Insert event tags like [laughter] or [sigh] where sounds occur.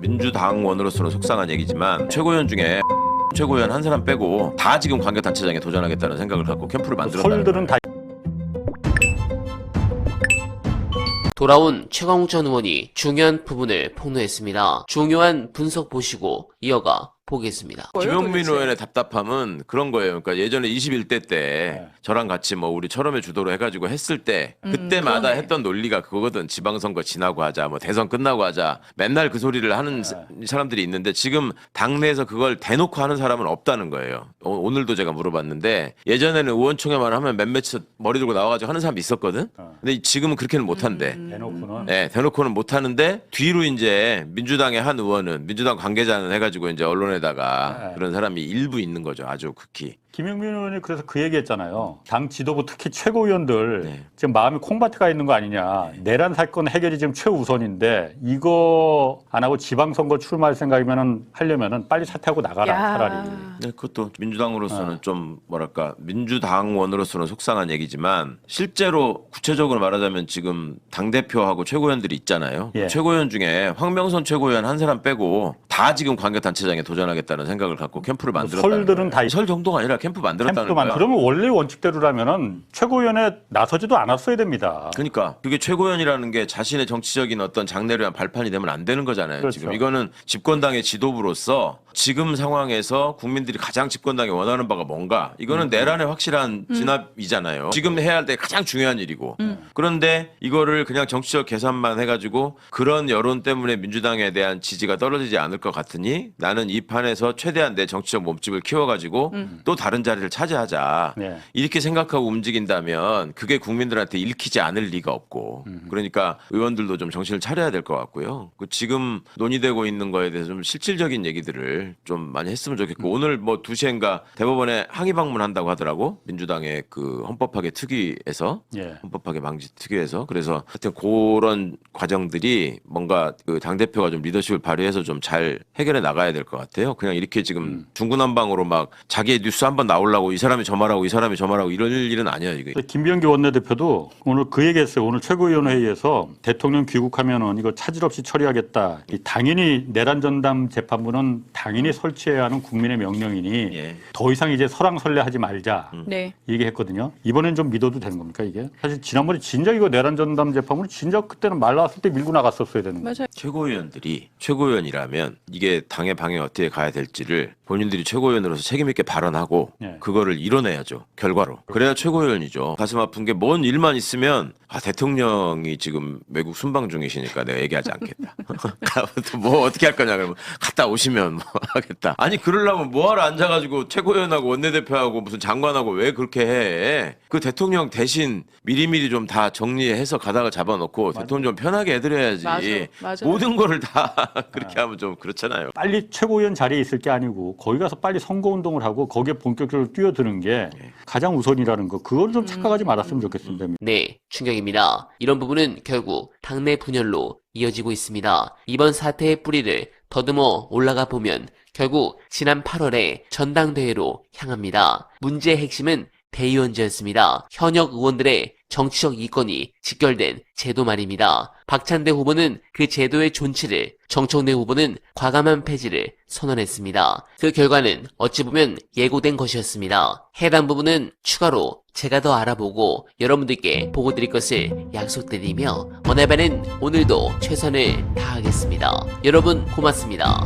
민주당원으로서는 속상한 얘기지만 최고위원 중에 최고위원 한 사람 빼고 다 지금 관계단체장에 도전하겠다는 생각을 갖고 캠프를 만들었다는. 다 돌아온 최광욱 전 의원이 중요한 부분을 폭로했습니다. 중요한 분석 보시고 이어가 보겠습니다. 김용민 의원의 답답함은 그런 거예요. 그러니까 예전에 21대 때 네. 저랑 같이 뭐 우리 철험의 주도로 해가지고 했을 때 그때마다 그러네. 했던 논리가 그거거든. 지방선거 지나고 하자, 뭐 대선 끝나고 하자. 맨날 그 소리를 하는 사- 사람들이 있는데 지금 당내에서 그걸 대놓고 하는 사람은 없다는 거예요. 어, 오, 늘도 제가 물어봤는데 예전에는 의원총회만 하면 몇몇 머리 들고 나와가지고 하는 사람이 있었거든. 근데 지금은 그렇게는 못한대. 대놓고는 네, 대놓고는 못 하는데 뒤로 이제 민주당의 한 의원은 민주당 관계자는 해가지고 이제 언론에 다가 네. 그런 사람이 일부 있는 거죠. 아주 극히. 김용민 의원이 그래서 그 얘기했잖아요. 당 지도부 특히 최고위원들 네. 지금 마음이 콩밭에 가 있는 거 아니냐. 내란 사건 해결이 지금 최우선인데 이거 안 하고 지방선거 출마할 생각이면은 하려면은 빨리 사퇴하고 나가라 야. 차라리. 네, 그것도 민주당으로서는 네. 좀 뭐랄까 민주당원으로서는 속상한 얘기지만 실제로 구체적으로 말하자면 지금 당 대표하고 최고위원들이 있잖아요. 예. 최고위원 중에 황명선 최고위원 한 사람 빼고 다 지금 관계 단체장에 도전하겠다는 생각을 갖고 캠프를 만들었다는 설들은 거예요. 다 있- 설 정도가 아니라 캠프 만들었다는 캠프도만 거야. 그러면 원래 원칙대로라면은 최고위원회 나서지도 않았어야 됩니다. 그러니까 그게 최고위원이라는 게 자신의 정치적인 어떤 장래를 위한 발판이 되면 안 되는 거잖아요. 그렇죠. 지금 이거는 집권당의 지도부로서 지금 상황에서 국민들이 가장 집권당이 원하는 바가 뭔가 이거는 음. 내란의 확실한 진압이잖아요. 지금 해야 할 때 가장 중요한 일이고 그런데 이거를 그냥 정치적 계산만 해가지고 그런 여론 때문에 민주당에 대한 지지가 떨어지지 않을 것 같으니 나는 이 판에서 최대한 내 정치적 몸집을 키워가지고 또 다른 자리를 차지하자 네. 이렇게 생각하고 움직인다면 그게 국민들한테 읽히지 않을 리가 없고 그러니까 의원들도 좀 정신을 차려야 될 것 같고요. 그 지금 논의되고 있는 거에 대해서 좀 실질적인 얘기들을 좀 많이 했으면 좋겠고 오늘 뭐 2시엔가 대법원에 항의 방문한다고 하더라고 민주당의 그 헌법학의 특위에서 예. 헌법학의 방지 특위에서 그래서 하여튼 그런 과정들이 뭔가 그 당 대표가 좀 리더십을 발휘해서 좀 잘 해결해 나가야 될 것 같아요. 그냥 이렇게 지금 중구난방으로 막 자기의 뉴스 한번 나오려고 이 사람이 저 말하고 이 사람이 저 말하고 이럴 일은. 이게 근데 김병기 원내대표도 오늘 그 얘기했어요. 오늘 최고위원 회의에서 대통령 귀국하면은 이거 차질 없이 처리하겠다. 이 당연히 내란 전담 재판부는 당 연히 설치해야 하는 국민의 명령이니 예. 더 이상 이제 설왕설래하지 말자. 네. 얘기했거든요. 이번엔 좀 믿어도 되는 겁니까 이게? 사실 지난번에 진작 이거 내란 전담 재판부는 진작 그때는 말 나왔을 때 밀고 나갔었어야 되는 거예요. 맞아요. 최고위원들이 최고위원이라면 이게 당의 방에 어떻게 가야 될지를 본인들이 최고위원으로서 책임 있게 발언하고 예. 그거를 이뤄내야죠 결과로. 그래야 최고위원이죠. 가슴 아픈 게 뭔 일만 있으면 아 대통령이 지금 외국 순방 중이시니까 내가 얘기하지 않겠다. [laughs] 뭐 어떻게 할 거냐 그러면 갔다 오시면 뭐 [laughs] 하겠다. 아니 그러려면 뭐하러 앉아가지고 최고위원하고 원내대표하고 무슨 장관하고 왜 그렇게 해 그 대통령 대신 미리미리 좀 다 정리해서 가닥을 잡아놓고 대통령 좀 편하게 해드려야지. 맞아, 맞아. 모든 거를 다 [laughs] 그렇게 하면 좀 그렇잖아요. 빨리 최고위원 자리에 있을 게 아니고 거기 가서 빨리 선거운동을 하고 거기에 본격적으로 뛰어드는 게 가장 우선이라는 거. 그걸 좀 착각하지 말았으면 좋겠습니다. 네, 충격입니다. 이런 부분은 결국 당내 분열로 이어지고 있습니다. 이번 사태의 뿌리를 더듬어 올라가 보면 결국 지난 8월에 전당대회로 향합니다. 문제의 핵심은 대의원제였습니다. 현역 의원들의 정치적 이권이 직결된 제도 말입니다. 박찬대 후보는 그 제도의 존치를, 정청래 후보는 과감한 폐지를 선언했습니다. 그 결과는 어찌 보면 예고된 것이었습니다. 해당 부분은 추가로 제가 더 알아보고 여러분들께 보고 드릴 것을 약속드리며 원해바는 오늘도 최선을 다하겠습니다. 여러분 고맙습니다.